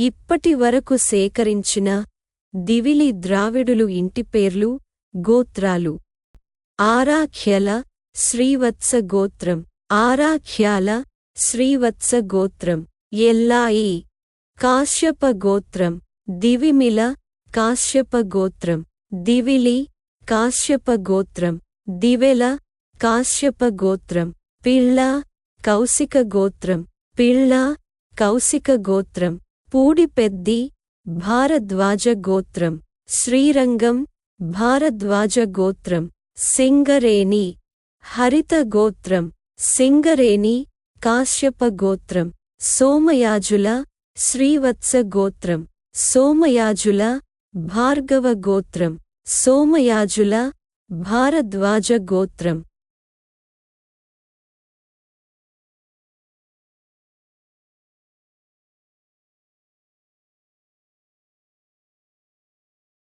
ఇప్పటి వరకు సేకరించిన దివిలి ద్రావిడులు ఇంటి పేర్లు గోత్రాలు. ఆరాఖ్యల శ్రీవత్స గోత్రం. ఆరాఖ్యాల శ్రీవత్స గోత్రం. ఎల్లాయి. కాశ్యప గోత్రం. దివిమిల కాశ్యప గోత్రం. దివిలి కాశ్యప గోత్రం. దివెల కాశ్యప గోత్రం. పిళ్ళ కౌశిక గోత్రం. పిళ్ళ కౌశిక గోత్రం. పూడిపెద్ది భారద్వాజ గోత్రం శ్రీరంగం భారద్వాజ గోత్రం సింగరేణి హరిత గోత్రం సింగరేణి కాశ్యప గోత్రం సోమయాజుల శ్రీవత్స గోత్రం సోమయాజుల భార్గవ గోత్రం సోమయాజుల భారద్వాజ గోత్రం